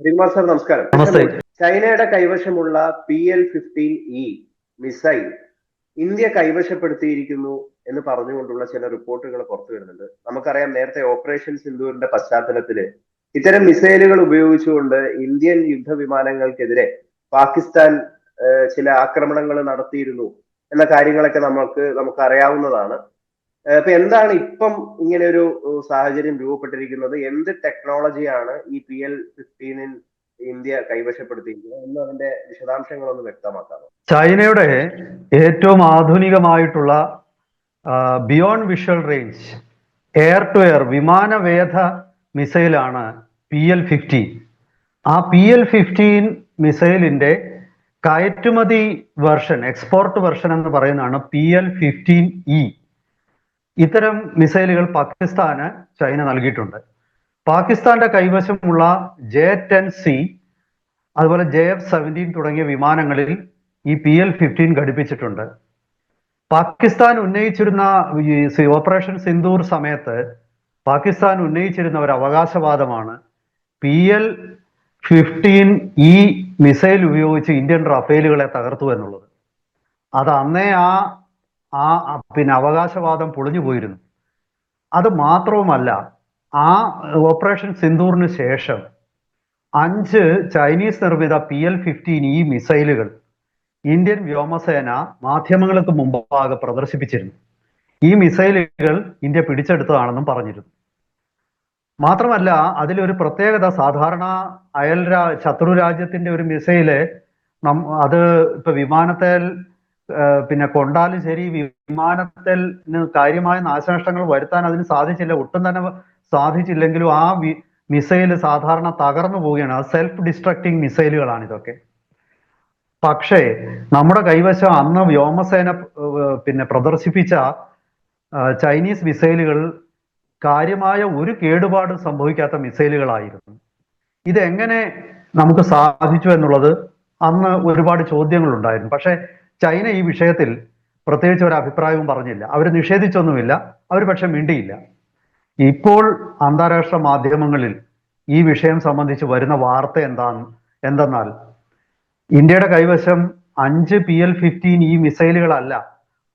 Harikumar sir നമസ്കാരം. ചൈനയുടെ കൈവശമുള്ള P L fifteen E missile India കൈവശപ്പെടുത്തിയിരിക്കുന്നു എന്ന് പറഞ്ഞുകൊണ്ടുള്ള ചില റിപ്പോർട്ടുകൾ പുറത്തു വരുന്നുണ്ട്. നമുക്കറിയാം നേരത്തെ ഓപ്പറേഷൻ സിന്ധൂരിന്റെ പശ്ചാത്തലത്തിൽ ഇത്തരം മിസൈലുകൾ ഉപയോഗിച്ചുകൊണ്ട് ഇന്ത്യൻ യുദ്ധവിമാനങ്ങൾക്കെതിരെ പാകിസ്ഥാൻ ചില ആക്രമണങ്ങൾ നടത്തിയിരുന്നു എന്ന കാര്യങ്ങളൊക്കെ നമുക്ക് നമുക്ക് അറിയാവുന്നതാണ് ഇപ്പൊ എന്താണ് ഇപ്പം ഇങ്ങനെ ഒരു സാഹചര്യം രൂപപ്പെട്ടിരിക്കുന്നത്? എന്ത് ടെക്നോളജിയാണ് ഈ പി എൽ ഫിഫ്റ്റീനിൽ ഇന്ത്യ കൈവശപ്പെടുത്തിയിരിക്കുന്നത്? എന്ന് അതിന്റെ വിശദാംശങ്ങളൊന്ന് വ്യക്തമാക്കാമോ? ചൈനയുടെ ഏറ്റവും ആധുനികമായിട്ടുള്ള beyond visual range air to air വിമാനവേധ മിസൈലാണ് പി എൽ ഫിഫ്റ്റീൻ ആ പി എൽ ഫിഫ്റ്റീൻ മിസൈലിന്റെ കയറ്റുമതി വെർഷൻ എക്സ്പോർട്ട് വെർഷൻ എന്ന് പറയുന്നതാണ് പി എൽ ഫിഫ്റ്റീൻ ഇ ഇത്തരം മിസൈലുകൾ പാകിസ്ഥാന് ചൈന നൽകിയിട്ടുണ്ട്. പാകിസ്ഥാന്റെ കൈവശമുള്ള ജെ ടെൻ സി അതുപോലെ ജെ എഫ് സെവന്റീൻ തുടങ്ങിയ വിമാനങ്ങളിൽ ഈ പി എൽ ഫിഫ്റ്റീൻ ഘടിപ്പിച്ചിട്ടുണ്ട്. പാകിസ്ഥാൻ ഉന്നയിച്ചിരുന്ന ഈ ഓപ്പറേഷൻ സിന്ദൂർ സമയത്ത് പാകിസ്ഥാൻ ഉന്നയിച്ചിരുന്ന ഒരു അവകാശവാദമാണ് പി എൽ ഫിഫ്റ്റീൻ ഈ മിസൈൽ ഉപയോഗിച്ച് ഇന്ത്യൻ റഫേലുകളെ തകർത്തു എന്നുള്ളത്. അത് അന്നേ ആ ആ പിന്നെ അവകാശവാദം പൊളിഞ്ഞു പോയിരുന്നു. അത് മാത്രവുമല്ല ആ ഓപ്പറേഷൻ സിന്ദൂറിന് ശേഷം അഞ്ച് ചൈനീസ് നിർമ്മിത പി എൽ ഫിഫ്റ്റീൻ ഈ മിസൈലുകൾ ഇന്ത്യൻ വ്യോമസേന മാധ്യമങ്ങൾക്ക് മുമ്പാകെ പ്രദർശിപ്പിച്ചിരുന്നു. ഈ മിസൈലുകൾ ഇന്ത്യ പിടിച്ചെടുത്തതാണെന്നും പറഞ്ഞിരുന്നു. മാത്രമല്ല അതിലൊരു പ്രത്യേകത സാധാരണ അയൽ ശത്രു രാജ്യത്തിന്റെ ഒരു മിസൈൽ നം അത് ഇപ്പൊ വിമാനത്തിൽ പിന്നെ കൊണ്ടാലും ശരി വിമാനത്തിൽ കാര്യമായ നാശനഷ്ടങ്ങൾ വരുത്താൻ അതിന് സാധിച്ചില്ല. ഒട്ടും തന്നെ സാധിച്ചില്ലെങ്കിലും ആ മിസൈൽ സാധാരണ തകർന്നു പോവുകയാണ്. ആ സെൽഫ് ഡിസ്ട്രക്റ്റിംഗ് മിസൈലുകളാണ് ഇതൊക്കെ. പക്ഷേ നമ്മുടെ കൈവശം അന്ന് വ്യോമസേന പിന്നെ പ്രദർശിപ്പിച്ച ചൈനീസ് മിസൈലുകൾ കാര്യമായ ഒരു കേടുപാടും സംഭവിക്കാത്ത മിസൈലുകളായിരുന്നു. ഇതെങ്ങനെ നമുക്ക് സാധിച്ചു എന്നുള്ളത് അന്ന് ഒരുപാട് ചോദ്യങ്ങളുണ്ടായിരുന്നു. പക്ഷേ ചൈന ഈ വിഷയത്തിൽ പ്രത്യേകിച്ച് ഒരു അഭിപ്രായവും പറഞ്ഞില്ല. അവർ നിഷേധിച്ചൊന്നുമില്ല. അവർ പക്ഷെ മിണ്ടിയില്ല. ഇപ്പോൾ അന്താരാഷ്ട്ര മാധ്യമങ്ങളിൽ ഈ വിഷയം സംബന്ധിച്ച് വരുന്ന വാർത്ത എന്താണ്? എന്തെന്നാൽ ഇന്ത്യയുടെ കൈവശം അഞ്ച് പി എൽ ഫിഫ്റ്റീൻ ഈ മിസൈലുകളല്ല.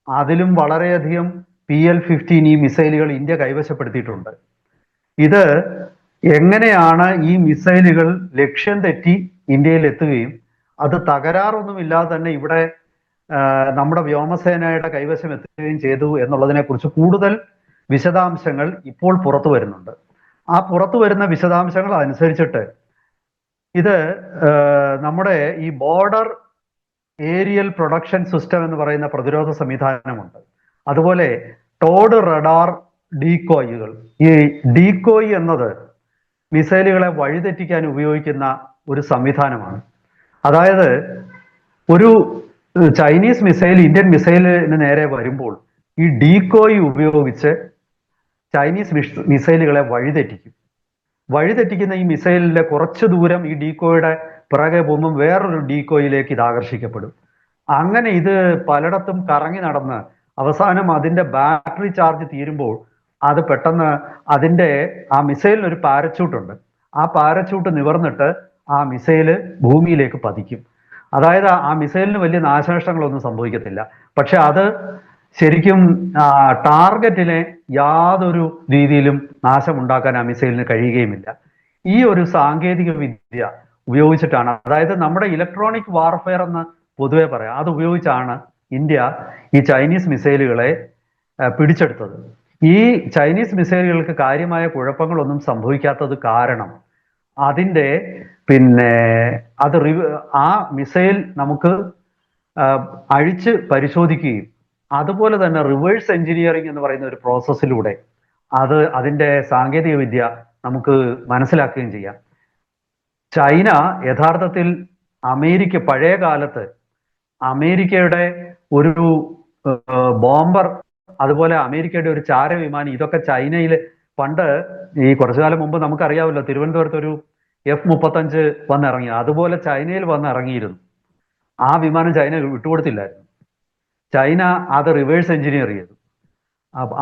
അതിലും വളരെയധികം പി എൽ ഫിഫ്റ്റീൻ ഈ മിസൈലുകൾ ഇന്ത്യ കൈവശപ്പെടുത്തിയിട്ടുണ്ട്. ഇത് എങ്ങനെയാണ് ഈ മിസൈലുകൾ ലക്ഷ്യം തെറ്റി ഇന്ത്യയിൽ എത്തുകയും അത് തകരാറൊന്നുമില്ലാതെ തന്നെ ഇവിടെ നമ്മുടെ വ്യോമസേനയുടെ കൈവശം എത്തുകയും ചെയ്തു എന്നുള്ളതിനെ കുറിച്ച് കൂടുതൽ വിശദാംശങ്ങൾ ഇപ്പോൾ പുറത്തു വരുന്നുണ്ട്. ആ പുറത്തു വരുന്ന വിശദാംശങ്ങൾ അനുസരിച്ചിട്ട് ഇത് നമ്മുടെ ഈ ബോർഡർ ഏരിയൽ പ്രൊഡക്ഷൻ സിസ്റ്റം എന്ന് പറയുന്ന പ്രതിരോധ സംവിധാനമുണ്ട്. അതുപോലെ ടോഡ് റഡാർ ഡീകോയികൾ. ഈ ഡീകോയി എന്നത് മിസൈലുകളെ വഴിതെറ്റിക്കാൻ ഉപയോഗിക്കുന്ന ഒരു സംവിധാനമാണ്. അതായത് ഒരു ചൈനീസ് മിസൈൽ ഇന്ത്യൻ മിസൈലിന് നേരെ വരുമ്പോൾ ഈ ഡീകോയി ഉപയോഗിച്ച് ചൈനീസ് മിസൈലുകളെ വഴിതെറ്റിക്കും. വഴിതെറ്റിക്കുന്ന ഈ മിസൈലിന്റെ കുറച്ച് ദൂരം ഈ ഡീകോയുടെ പിറകെ പോകുമ്പോൾ വേറൊരു ഡീകോയിലേക്ക് ഇത് ആകർഷിക്കപ്പെടും. അങ്ങനെ ഇത് പലയിടത്തും കറങ്ങി നടന്ന് അവസാനം അതിന്റെ ബാറ്ററി ചാർജ് തീരുമ്പോൾ അത് പെട്ടെന്ന് അതിന്റെ ആ മിസൈലിന് ഒരു പാരച്യൂട്ട് ഉണ്ട്. ആ പാരച്യൂട്ട് നിവർന്നിട്ട് ആ മിസൈൽ ഭൂമിയിലേക്ക് പതിക്കും. അതായത് ആ മിസൈലിന് വലിയ നാശനഷ്ടങ്ങളൊന്നും സംഭവിക്കത്തില്ല. പക്ഷെ അത് ശരിക്കും ടാർഗറ്റിനെ യാതൊരു രീതിയിലും നാശമുണ്ടാക്കാൻ ആ മിസൈലിന് കഴിയുകയുമില്ല. ഈ ഒരു സാങ്കേതിക വിദ്യ ഉപയോഗിച്ചിട്ടാണ്. അതായത് നമ്മുടെ ഇലക്ട്രോണിക് വാർഫെയർ എന്ന് പൊതുവെ പറയാം. അത് ഉപയോഗിച്ചാണ് ഇന്ത്യ ഈ ചൈനീസ് മിസൈലുകളെ പിടിച്ചെടുത്തത്. ഈ ചൈനീസ് മിസൈലുകൾക്ക് കാര്യമായ കുഴപ്പങ്ങളൊന്നും സംഭവിക്കാത്തത് കാരണം അതിന്റെ പിന്നെ അത് ആ മിസൈൽ നമുക്ക് അഴിച്ച് പരിശോധിക്കുകയും അതുപോലെ തന്നെ റിവേഴ്സ് എഞ്ചിനീയറിംഗ് എന്ന് പറയുന്ന ഒരു പ്രോസസ്സിലൂടെ അത് അതിന്റെ സാങ്കേതിക വിദ്യ നമുക്ക് മനസ്സിലാക്കുകയും ചെയ്യാം. ചൈന യഥാർത്ഥത്തിൽ അമേരിക്ക പഴയ കാലത്ത് അമേരിക്കയുടെ ഒരു ബോംബർ അതുപോലെ അമേരിക്കയുടെ ഒരു ചാരവിമാനി ഇതൊക്കെ ചൈനയിൽ പണ്ട് ഈ കുറച്ചു കാലം മുമ്പ് നമുക്കറിയാമല്ലോ തിരുവനന്തപുരത്ത് ഒരു എഫ് മുപ്പത്തഞ്ച് വന്നിറങ്ങി. അതുപോലെ ചൈനയിൽ വന്നിറങ്ങിയിരുന്നു. ആ വിമാനം ചൈന വിട്ടുകൊടുത്തില്ലായിരുന്നു. ചൈന അത് റിവേഴ്സ് എഞ്ചിനീയർ ചെയ്തു.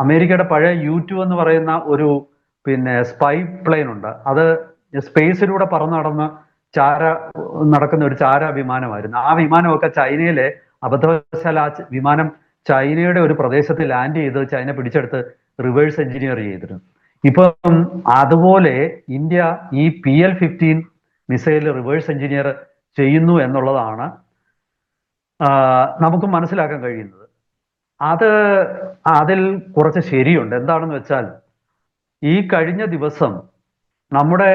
അമേരിക്കയുടെ പഴയ യു ടു എന്ന് പറയുന്ന ഒരു പിന്നെ സ്പൈ പ്ലെയിൻ ഉണ്ട്. അത് സ്പേസിലൂടെ പറന്നു നടന്ന് ചാര നടക്കുന്ന ഒരു ചാര വിമാനമായിരുന്നു. ആ വിമാനമൊക്കെ ചൈനയിലെ അബദ്ധവശാൽ ആ വിമാനം ചൈനയുടെ ഒരു പ്രദേശത്ത് ലാൻഡ് ചെയ്ത് ചൈന പിടിച്ചെടുത്ത് റിവേഴ്സ് എഞ്ചിനീയർ ചെയ്തിരുന്നു. ഇപ്പം അതുപോലെ ഇന്ത്യ ഈ P L fifteen missile reverse engineer ചെയ്യുന്നു എന്നുള്ളതാണ് നമുക്ക് മനസ്സിലാക്കാൻ കഴിയുന്നത്. അത് അതിൽ കുറച്ച് ശരിയുണ്ട്. എന്താണെന്ന് വെച്ചാൽ ഈ കഴിഞ്ഞ ദിവസം നമ്മുടെ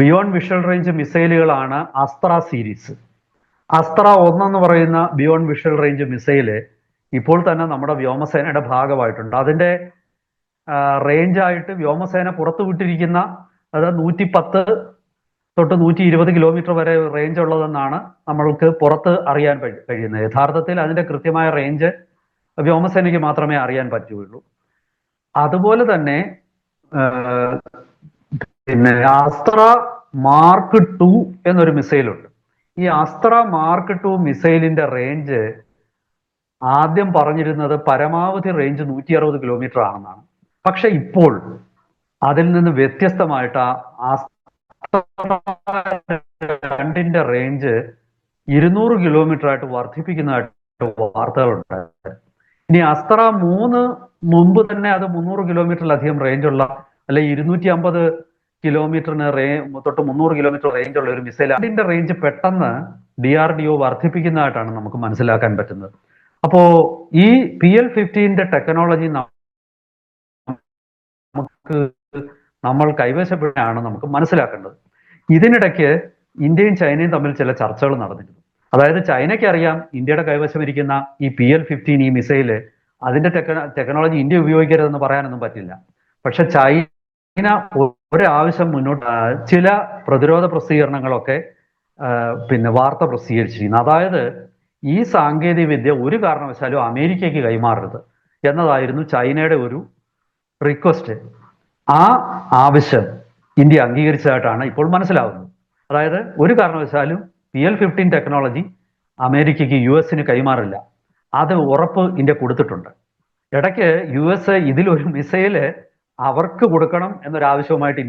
ബിയോണ്ട് വിഷ്വൽ റേഞ്ച് മിസൈലുകളാണ് അസ്ത്ര സീരീസ്. അസ്ത്ര ഒന്നെന്ന് പറയുന്ന ബിയോണ്ട് വിഷ്വൽ റേഞ്ച് മിസൈൽ ഇപ്പോൾ തന്നെ നമ്മുടെ വ്യോമസേനയുടെ ഭാഗമായിട്ടുണ്ട്. അതിന്റെ റേഞ്ച് ആയിട്ട് വ്യോമസേന പുറത്തുവിട്ടിരിക്കുന്ന അത് നൂറ്റി പത്ത് തൊട്ട് നൂറ്റി ഇരുപത് കിലോമീറ്റർ വരെ റേഞ്ച് ഉള്ളതെന്നാണ് നമ്മൾക്ക് പുറത്ത് അറിയാൻ കഴിയുന്നത്. യഥാർത്ഥത്തിൽ അതിന്റെ കൃത്യമായ റേഞ്ച് വ്യോമസേനയ്ക്ക് മാത്രമേ അറിയാൻ പറ്റുകയുള്ളൂ. അതുപോലെ തന്നെ പിന്നെ അസ്ത്ര മാർക്ക് ടു എന്നൊരു മിസൈലുണ്ട് ഈ അസ്ത്ര മാർക്ക് ടു മിസൈലിന്റെ റേഞ്ച് ആദ്യം പറഞ്ഞിരുന്നത് പരമാവധി റേഞ്ച് നൂറ്റി അറുപത് കിലോമീറ്റർ ആണെന്നാണ്. പക്ഷെ ഇപ്പോൾ അതിൽ നിന്ന് വ്യത്യസ്തമായിട്ട് ആ രണ്ടിന്റെ റേഞ്ച് ഇരുന്നൂറ് കിലോമീറ്റർ ആയിട്ട് വർദ്ധിപ്പിക്കുന്നതായിട്ട് വാർത്തകളുണ്ട്. ഇനി അസ്ത്ര മൂന്ന് മുമ്പ് തന്നെ അത് മുന്നൂറ് കിലോമീറ്ററിലധികം റേഞ്ചുള്ള അല്ലെ ഇരുന്നൂറ്റി അമ്പത് കിലോമീറ്ററിന് റേ തൊട്ട് മുന്നൂറ് കിലോമീറ്റർ റേഞ്ച് ഉള്ള ഒരു മിസൈൽ അതിന്റെ റേഞ്ച് പെട്ടെന്ന് ഡി ആർ ഡി ഒ വർദ്ധിപ്പിക്കുന്നതായിട്ടാണ് നമുക്ക് മനസ്സിലാക്കാൻ പറ്റുന്നത്. അപ്പോ ഈ പി എൽ ഫിഫ്റ്റീന്റെ ടെക്നോളജി നമുക്ക് നമ്മൾ കൈവശപ്പെടുകയാണ് നമുക്ക് മനസ്സിലാക്കേണ്ടത്. ഇതിനിടയ്ക്ക് ഇന്ത്യയും ചൈനയും തമ്മിൽ ചില ചർച്ചകൾ നടന്നിരുന്നു. അതായത് ചൈനയ്ക്ക് അറിയാം ഇന്ത്യയുടെ കൈവശം ഇരിക്കുന്ന ഈ പി എൽ ഫിഫ്റ്റീൻ ഈ മിസൈൽ അതിന്റെ ടെക്നോളജി ഇന്ത്യ ഉപയോഗിക്കരുതെന്ന് പറയാനൊന്നും പറ്റില്ല. പക്ഷെ ചൈന ഒരാവശ്യം മുന്നോട്ട് ചില പ്രതിരോധ പ്രസിദ്ധീകരണങ്ങളൊക്കെ പിന്നെ വാർത്ത പ്രസിദ്ധീകരിച്ചിരിക്കുന്നു. അതായത് ഈ സാങ്കേതിക വിദ്യ ഒരു കാരണവശാലും അമേരിക്കയ്ക്ക് കൈമാറരുത് എന്നതായിരുന്നു ചൈനയുടെ ഒരു റിക്വസ്റ്റ്. ആ ആവശ്യം ഇന്ത്യ അംഗീകരിച്ചതായിട്ടാണ് ഇപ്പോൾ മനസ്സിലാവുന്നത്. അതായത് ഒരു കാരണവശാലും പി എൽ ഫിഫ്റ്റീൻ ടെക്നോളജി അമേരിക്കയ്ക്ക് യു എസിന് കൈമാറില്ല. അത് ഉറപ്പ് ഇന്ത്യ കൊടുത്തിട്ടുണ്ട്. ഇടയ്ക്ക് യു എസ് ഇതിലൊരു മിസൈൽ അവർക്ക് കൊടുക്കണം എന്നൊരാവശ്യവുമായിട്ട്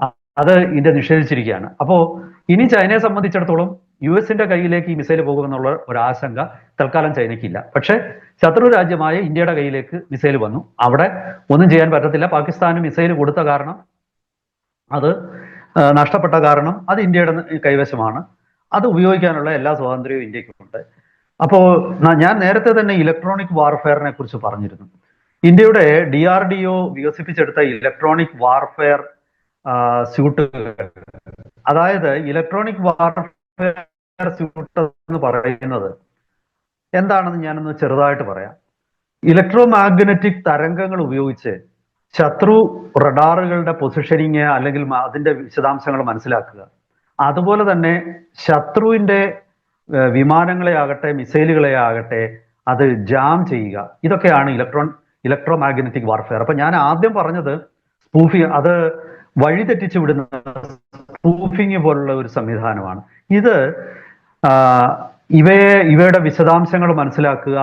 അ- അത് ഇന്ത്യ നിഷേധിച്ചിരിക്കുകയാണ്. അപ്പോൾ ഇനി ചൈനയെ സംബന്ധിച്ചിടത്തോളം യു എസിന്റെ കയ്യിലേക്ക് ഈ മിസൈൽ പോകുമെന്നുള്ള ഒരു ആശങ്ക തൽക്കാലം ചൈനയ്ക്കില്ല. പക്ഷെ ശത്രു രാജ്യമായ ഇന്ത്യയുടെ കയ്യിലേക്ക് മിസൈൽ വന്നു. അവിടെ ഒന്നും ചെയ്യാൻ പറ്റത്തില്ല. പാകിസ്ഥാന് മിസൈൽ കൊടുത്ത കാരണം അത് നഷ്ടപ്പെട്ട കാരണം അത് ഇന്ത്യയുടെ കൈവശമാണ്. അത് ഉപയോഗിക്കാനുള്ള എല്ലാ സ്വാതന്ത്ര്യവും ഇന്ത്യക്കുണ്ട് അപ്പോ ഞാൻ നേരത്തെ തന്നെ ഇലക്ട്രോണിക് വാർഫെയറിനെ കുറിച്ച് പറഞ്ഞിരുന്നു. ഇന്ത്യയുടെ ഡി ആർ ഡി ഒ വികസിപ്പിച്ചെടുത്ത ഇലക്ട്രോണിക് വാർഫെയർ സ്യൂട്ടുകൾ. അതായത് ഇലക്ട്രോണിക് വാർഫെയർ സ്യൂട്ട് എന്ന് പറയുന്നത് എന്താണെന്ന് ഞാനൊന്ന് ചെറുതായിട്ട് പറയാം. ഇലക്ട്രോ മാഗ്നറ്റിക് തരംഗങ്ങൾ ഉപയോഗിച്ച് ശത്രു റഡാറുകളുടെ പൊസിഷനിങ് അല്ലെങ്കിൽ അതിന്റെ വിശദാംശങ്ങൾ മനസ്സിലാക്കുക. അതുപോലെ തന്നെ ശത്രുവിന്റെ വിമാനങ്ങളെ ആകട്ടെ മിസൈലുകളെ ആകട്ടെ അത് ജാം ചെയ്യുക. ഇതൊക്കെയാണ് ഇലക്ട്രോൺ ഇലക്ട്രോ മാഗ്നറ്റിക് വാർഫെയർ. അപ്പൊ ഞാൻ ആദ്യം പറഞ്ഞത് സ്പൂഫി അത് വഴിതെറ്റിച്ചു വിടുന്ന സ്പൂഫിങ് പോലുള്ള ഒരു സംവിധാനമാണ്. ഇത് ഇവയെ ഇവയുടെ വിശദാംശങ്ങൾ മനസ്സിലാക്കുക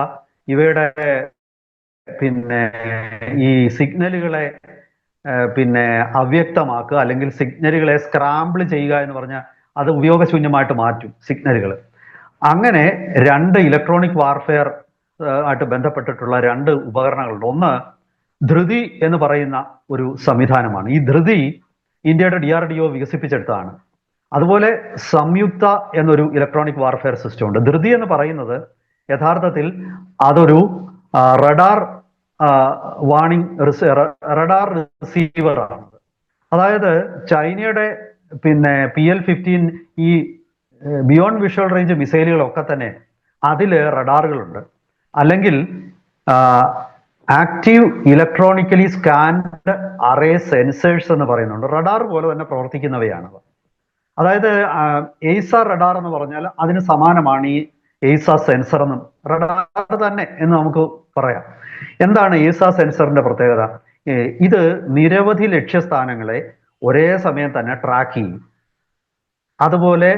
ഇവയുടെ പിന്നെ ഈ സിഗ്നലുകളെ പിന്നെ അവ്യക്തമാക്കുക അല്ലെങ്കിൽ സിഗ്നലുകളെ സ്ക്രാമ്പിൾ ചെയ്യുക എന്ന് പറഞ്ഞാൽ അത് ഉപയോഗശൂന്യമായിട്ട് മാറ്റും സിഗ്നലുകൾ. അങ്ങനെ രണ്ട് ഇലക്ട്രോണിക് വാർഫെയർ ആയിട്ട് ബന്ധപ്പെട്ടിട്ടുള്ള രണ്ട് ഉപകരണങ്ങളുണ്ട്. ഒന്ന് ധൃതി എന്ന് പറയുന്ന ഒരു സംവിധാനമാണ്. ഈ ധൃതി ഇന്ത്യയുടെ ഡി ആർ ഡി ഒ വികസിപ്പിച്ചെടുത്തതാണ്. അതുപോലെ സംയുക്ത എന്നൊരു ഇലക്ട്രോണിക് വാർഫെയർ സിസ്റ്റം ഉണ്ട്. ധൃതി എന്ന് പറയുന്നത് യഥാർത്ഥത്തിൽ അതൊരു റഡാർ വാണിംഗ് റഡാർ റിസീവർ ആണ്. അതായത് ചൈനയുടെ പിന്നെ പി എൽ ഫിഫ്റ്റീൻ ഈ ബിയോണ്ട് വിഷ്വൽ റേഞ്ച് മിസൈലുകളൊക്കെ തന്നെ അതിൽ റഡാറുകളുണ്ട്. അല്ലെങ്കിൽ active electronically scanned array sensors എന്ന് പറയുന്നുണ്ട്. റഡാർ പോലെ തന്നെ പ്രവർത്തിക്കുന്നവയാണ് അതായത് എയ്സ റഡാർ എന്ന് പറഞ്ഞാൽ അതിന് സമാനമാണ് ഈ എയ്സ സെൻസർ എന്നും. റഡാർ തന്നെ എന്ന് നമുക്ക് പറയാം. എന്താണ് എയ്സ സെൻസറിന്റെ പ്രത്യേകത? ഇത് നിരവധി ലക്ഷ്യസ്ഥാനങ്ങളെ ഒരേ സമയം തന്നെ ട്രാക്ക് ചെയ്യും. അതുപോലെ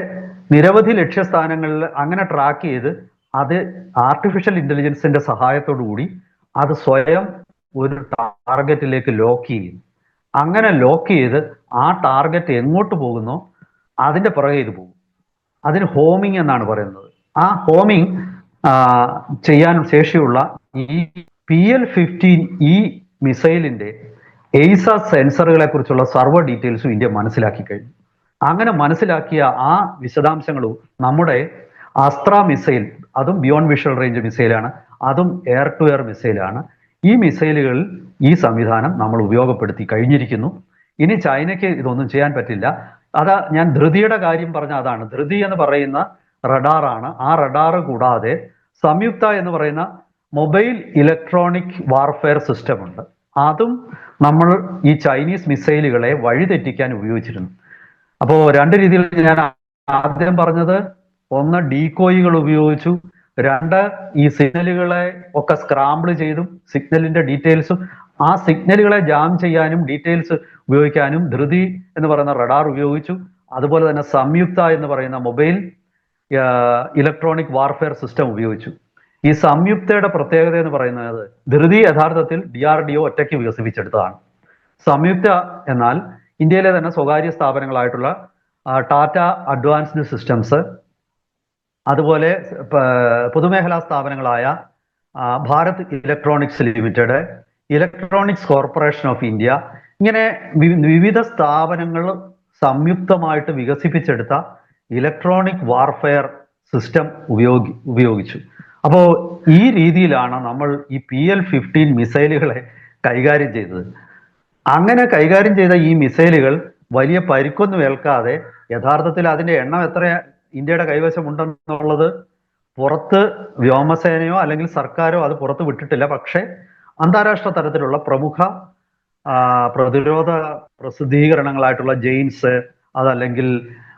നിരവധി ലക്ഷ്യസ്ഥാനങ്ങളിൽ അങ്ങനെ ട്രാക്ക് ചെയ്ത് അത് ആർട്ടിഫിഷ്യൽ ഇന്റലിജൻസിന്റെ സഹായത്തോടു കൂടി അത് സ്വയം ഒരു ടാർഗറ്റിലേക്ക് ലോക്ക് ചെയ്യും. അങ്ങനെ ലോക്ക് ചെയ്ത് ആ ടാർഗറ്റ് എങ്ങോട്ട് പോകുന്നോ? അതിന്റെ പുറകെ ഇത് പോകും. അതിന് ഹോമിങ് എന്നാണ് പറയുന്നത്. ആ ഹോമിങ് ചെയ്യാൻ ശേഷിയുള്ള ഈ പി എൽ ഫിഫ്റ്റീൻ ഇ മിസൈലിന്റെ എയ്സ സെൻസറുകളെ കുറിച്ചുള്ള സർവ ഡീറ്റെയിൽസും ഇന്ത്യ മനസ്സിലാക്കി കഴിഞ്ഞു. അങ്ങനെ മനസ്സിലാക്കിയ ആ വിശദാംശങ്ങളും നമ്മുടെ അസ്ത്ര മിസൈൽ അതും ബിയോണ്ട് വിഷ്വൽ റേഞ്ച് മിസൈലാണ് അതും എയർ ടു എയർ മിസൈലാണ് ഈ മിസൈലുകളിൽ ഈ സംവിധാനം നമ്മൾ ഉപയോഗപ്പെടുത്തി കഴിഞ്ഞിരിക്കുന്നു. ഇനി ചൈനയ്ക്ക് ഇതൊന്നും ചെയ്യാൻ പറ്റില്ല. അതാ ഞാൻ ധൃതിയുടെ കാര്യം പറഞ്ഞ അതാണ്. ധൃതി എന്ന് പറയുന്ന റഡാറാണ് ആ റഡാർ കൂടാതെ സംയുക്ത എന്ന് പറയുന്ന മൊബൈൽ ഇലക്ട്രോണിക് വാർഫെയർ സിസ്റ്റം ഉണ്ട്. അതും നമ്മൾ ഈ ചൈനീസ് മിസൈലുകളെ വഴിതെറ്റിക്കാൻ ഉപയോഗിച്ചിരുന്നു. അപ്പോൾ രണ്ട് രീതിയിൽ ഞാൻ ആദ്യം പറഞ്ഞത് ഒന്ന് ഡീകോയികൾ ഉപയോഗിച്ചു രണ്ട് ഈ സിഗ്നലുകളെ ഒക്കെ സ്ക്രാമ്പിൾ ചെയ്തും സിഗ്നലിന്റെ ഡീറ്റെയിൽസും ആ സിഗ്നലുകളെ ജാം ചെയ്യാനും ഡീറ്റെയിൽസ് ഉപയോഗിക്കാനും ധൃതി എന്ന് പറയുന്ന റഡാർ ഉപയോഗിച്ചു. അതുപോലെ തന്നെ സംയുക്ത എന്ന് പറയുന്ന മൊബൈൽ ഇലക്ട്രോണിക് വാർഫെയർ സിസ്റ്റം ഉപയോഗിച്ചു. ഈ സംയുക്തയുടെ പ്രത്യേകത എന്ന് പറയുന്നത് ധൃതി യഥാർത്ഥത്തിൽ ഡി ആർ ഡി ഒ ഒറ്റയ്ക്ക് വികസിപ്പിച്ചെടുത്തതാണ്. സംയുക്ത എന്നാൽ ഇന്ത്യയിലെ തന്നെ സ്വകാര്യ സ്ഥാപനങ്ങളായിട്ടുള്ള ടാറ്റ അഡ്വാൻസ്ഡ് സിസ്റ്റംസ് അതുപോലെ പൊതുമേഖലാ സ്ഥാപനങ്ങളായ Bharat electronics limited electronics corporation of India ഇങ്ങനെ വിവിധ സ്ഥാപനങ്ങൾ സംയുക്തമായിട്ട് വികസിപ്പിച്ചെടുത്ത ഇലക്ട്രോണിക് വാർഫെയർ സിസ്റ്റം ഉപയോഗി ഉപയോഗിച്ചു. അപ്പോൾ ഈ രീതിയിലാണ് നമ്മൾ ഈ പി എൽ ഫിഫ്റ്റീൻ മിസൈലുകളെ കൈകാര്യം ചെയ്തത്. അങ്ങനെ കൈകാര്യം ചെയ്ത ഈ മിസൈലുകൾ വലിയ പരിക്കൊന്നും ഏൽക്കാതെ യഥാർത്ഥത്തിൽ അതിന്റെ എണ്ണം എത്ര ഇന്ത്യയുടെ കൈവശം ഉണ്ടെന്നുള്ളത് പുറത്ത് വ്യോമസേനയോ അല്ലെങ്കിൽ സർക്കാരോ അത് പുറത്ത് വിട്ടിട്ടില്ല. പക്ഷേ അന്താരാഷ്ട്ര തലത്തിലുള്ള പ്രമുഖ പ്രതിരോധ പ്രസിദ്ധീകരണങ്ങളായിട്ടുള്ള ജെയിൻസ് അതല്ലെങ്കിൽ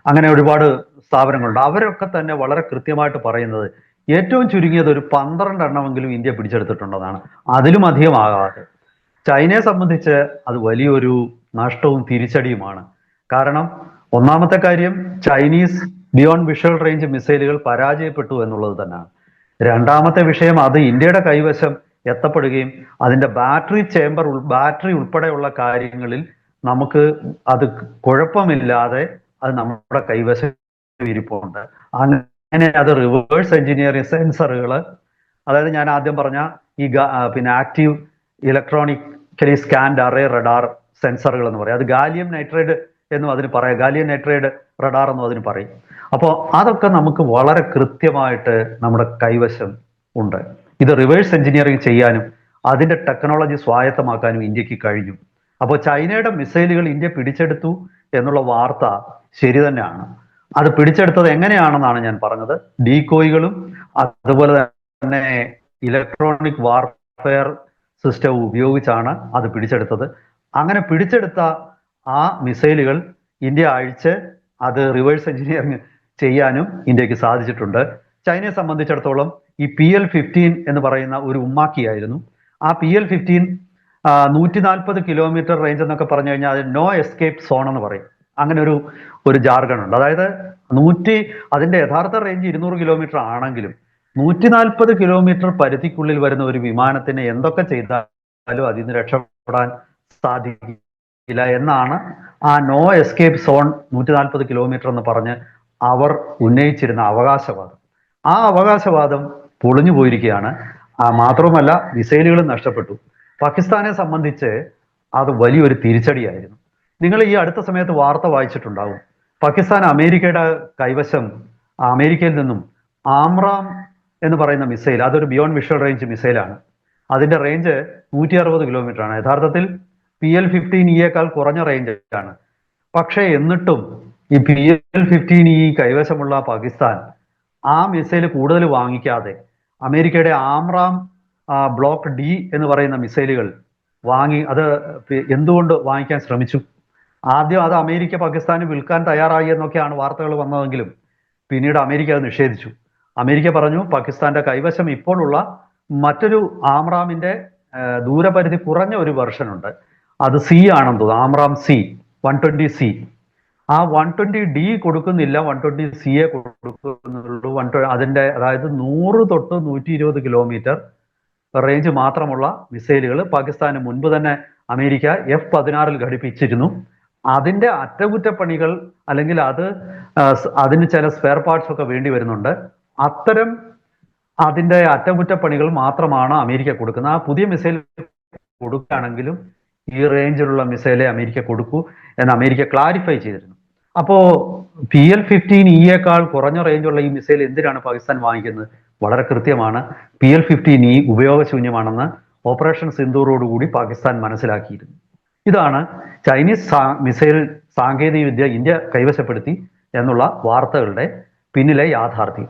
അങ്ങനെ ഒരുപാട് സ്ഥാപനങ്ങളുണ്ട്. അവരൊക്കെ തന്നെ വളരെ കൃത്യമായിട്ട് പറയുന്നത് ഏറ്റവും ചുരുങ്ങിയത് ഒരു പന്ത്രണ്ട് എണ്ണമെങ്കിലും ഇന്ത്യ പിടിച്ചെടുത്തിട്ടുണ്ടെന്നാണ്. അതിലും അധികമാകാതെ ചൈനയെ സംബന്ധിച്ച് അത് വലിയൊരു നഷ്ടവും തിരിച്ചടിയുമാണ്. കാരണം ഒന്നാമത്തെ കാര്യം ചൈനീസ് ബിയോണ്ട് വിഷ്വൽ റേഞ്ച് മിസൈലുകൾ പരാജയപ്പെട്ടു എന്നുള്ളത് തന്നെയാണ്. രണ്ടാമത്തെ വിഷയം അത് ഇന്ത്യയുടെ കൈവശം എത്തപ്പെടുകയും അതിന്റെ ബാറ്ററി ചേംബർ ബാറ്ററി ഉൾപ്പെടെയുള്ള കാര്യങ്ങളിൽ നമുക്ക് അത് കുഴപ്പമില്ലാതെ അത് നമ്മുടെ കൈവശം ഇരിപ്പുണ്ട്. അങ്ങനെ അത് റിവേഴ്സ് എഞ്ചിനീയറിംഗ് സെൻസറുകൾ അതായത് ഞാൻ ആദ്യം പറഞ്ഞ ഈ പിന്നെ active electronically scanned array radar സെൻസറുകൾ എന്ന് പറയും. അത് ഗാലിയം നൈട്രൈഡ് എന്നും അതിന് പറയാം. ഗാലിയം നൈട്രൈഡ് റഡാർ എന്നും അതിന് പറയും. അപ്പോൾ അതൊക്കെ നമുക്ക് വളരെ കൃത്യമായിട്ട് നമ്മുടെ കൈവശം ഉണ്ട്. ഇത് റിവേഴ്സ് എഞ്ചിനീയറിംഗ് ചെയ്യാനും അതിന്റെ ടെക്നോളജി സ്വായത്തമാക്കാനും ഇന്ത്യയ്ക്ക് കഴിഞ്ഞു. അപ്പോൾ ചൈനയുടെ മിസൈലുകൾ ഇന്ത്യ പിടിച്ചെടുത്തു എന്നുള്ള വാർത്ത ശരി തന്നെയാണ്. അത് പിടിച്ചെടുത്തത് എങ്ങനെയാണെന്നാണ് ഞാൻ പറഞ്ഞത്. ഡീകോയികളും അതുപോലെ തന്നെ ഇലക്ട്രോണിക് വാർഫെയർ സിസ്റ്റം ഉപയോഗിച്ചാണ് അത് പിടിച്ചെടുത്തത്. അങ്ങനെ പിടിച്ചെടുത്ത ആ മിസൈലുകൾ ഇന്ത്യ അഴിച്ച് അത് റിവേഴ്സ് എഞ്ചിനീയറിംഗ് ചെയ്യാനും ഇന്ത്യയ്ക്ക് സാധിച്ചിട്ടുണ്ട്. ചൈനയെ സംബന്ധിച്ചിടത്തോളം ഈ പി എൽ ഫിഫ്റ്റീൻ എന്ന് പറയുന്ന ഒരു ഉമ്മാക്കിയായിരുന്നു. ആ പി എൽ ഫിഫ്റ്റീൻ നൂറ്റി നാൽപ്പത് കിലോമീറ്റർ റേഞ്ച് എന്നൊക്കെ പറഞ്ഞു കഴിഞ്ഞാൽ അത് നോ എസ്കേപ്പ് സോൺ എന്ന് പറയും. അങ്ങനെ ഒരു ഒരു ജാർഗൺ ഉണ്ട് അതായത് നൂറ്റി അതിന്റെ യഥാർത്ഥ റേഞ്ച് ഇരുന്നൂറ് കിലോമീറ്റർ ആണെങ്കിലും നൂറ്റി നാൽപ്പത് കിലോമീറ്റർ പരിധിക്കുള്ളിൽ വരുന്ന ഒരു വിമാനത്തിന് എന്തൊക്കെ ചെയ്താലും അതിൽ നിന്ന് രക്ഷപ്പെടാൻ സാധിക്കില്ല എന്നാണ് ആ നോ എസ്കേപ്പ് സോൺ നൂറ്റി നാൽപ്പത് കിലോമീറ്റർ എന്ന് പറഞ്ഞ് അവർ ഉന്നയിച്ചിരുന്ന അവകാശവാദം. ആ അവകാശവാദം പൊളിഞ്ഞു പോയിരിക്കുകയാണ്. മാത്രവുമല്ല മിസൈലുകളും നഷ്ടപ്പെട്ടു. പാകിസ്ഥാനെ സംബന്ധിച്ച് അത് വലിയൊരു തിരിച്ചടിയായിരുന്നു. നിങ്ങൾ ഈ അടുത്ത സമയത്ത് വാർത്ത വായിച്ചിട്ടുണ്ടാവും. പാകിസ്ഥാൻ അമേരിക്കയുടെ കൈവശം അമേരിക്കയിൽ നിന്നും ആമ്രാം എന്ന് പറയുന്ന മിസൈൽ അതൊരു ബിയോണ്ട് വിഷ്വൽ റേഞ്ച് മിസൈലാണ്. അതിന്റെ റേഞ്ച് നൂറ്റി അറുപത് കിലോമീറ്റർ ആണ് യഥാർത്ഥത്തിൽ പി എൽ ഫിഫ്റ്റീൻ ഇയേക്കാൾ കുറഞ്ഞ റേഞ്ച് ആണ് പക്ഷേ എന്നിട്ടും ഈ പി എൽ ഫിഫ്റ്റീൻ ഇ കൈവശമുള്ള പാകിസ്ഥാൻ ആ മിസൈൽ കൂടുതൽ വാങ്ങിക്കാതെ അമേരിക്കയുടെ ആമ്രാം ബ്ലോക്ക് ഡി എന്ന് പറയുന്ന മിസൈലുകൾ വാങ്ങി അത് എന്തുകൊണ്ട് വാങ്ങിക്കാൻ ശ്രമിച്ചു? ആദ്യം അത് അമേരിക്ക പാകിസ്ഥാന് വിൽക്കാൻ തയ്യാറായി എന്നൊക്കെയാണ് വാർത്തകൾ വന്നതെങ്കിലും പിന്നീട് അമേരിക്ക അത് നിഷേധിച്ചു. അമേരിക്ക പറഞ്ഞു പാകിസ്ഥാന്റെ കൈവശം ഇപ്പോഴുള്ള മറ്റൊരു ആമ്രാമിന്റെ ദൂരപരിധി കുറഞ്ഞ ഒരു വെർഷനുണ്ട്. അത് സി ആണെന്ന് തോന്നുന്നു. AMRAAM C one twenty C. ആ വൺ ട്വന്റി ഡി കൊടുക്കുന്നില്ല വൺ ട്വന്റി സി എ കൊടുക്കുന്നുള്ളൂ. വൺ അതിന്റെ അതായത് നൂറ് തൊട്ട് നൂറ്റി ഇരുപത് കിലോമീറ്റർ റേഞ്ച് മാത്രമുള്ള മിസൈലുകൾ പാകിസ്ഥാന് മുൻപ് തന്നെ അമേരിക്ക എഫ് പതിനാറിൽ ഘടിപ്പിച്ചിരുന്നു. അതിന്റെ അറ്റകുറ്റപ്പണികൾ അല്ലെങ്കിൽ അത് അതിന് ചില സ്പെയർ പാർട്സ് ഒക്കെ വേണ്ടി വരുന്നുണ്ട്. അത്തരം അതിന്റെ അറ്റകുറ്റപ്പണികൾ മാത്രമാണ് അമേരിക്ക കൊടുക്കുന്നത്. ആ പുതിയ മിസൈൽ കൊടുക്കുകയാണെങ്കിലും ഈ റേഞ്ചിലുള്ള മിസൈലെ അമേരിക്ക കൊടുക്കൂ എന്ന് അമേരിക്ക ക്ലാരിഫൈ ചെയ്തിരുന്നു. അപ്പോ പി എൽ ഫിഫ്റ്റീൻ ഇയേക്കാൾ കുറഞ്ഞ റേഞ്ചുള്ള ഈ മിസൈൽ എന്തിനാണ് പാകിസ്ഥാൻ വാങ്ങിക്കുന്നത്? വളരെ കൃത്യമാണ്. പി എൽ ഫിഫ്റ്റീൻ ഇ ഉപയോഗശൂന്യമാണെന്ന് ഓപ്പറേഷൻ സിന്ദൂറോടുകൂടി പാകിസ്ഥാൻ മനസ്സിലാക്കിയിരുന്നു. ഇതാണ് ചൈനീസ് മിസൈൽ സാങ്കേതിക വിദ്യ ഇന്ത്യ കൈവശപ്പെടുത്തി എന്നുള്ള വാർത്തകളുടെ പിന്നിലെ യാഥാർത്ഥ്യം.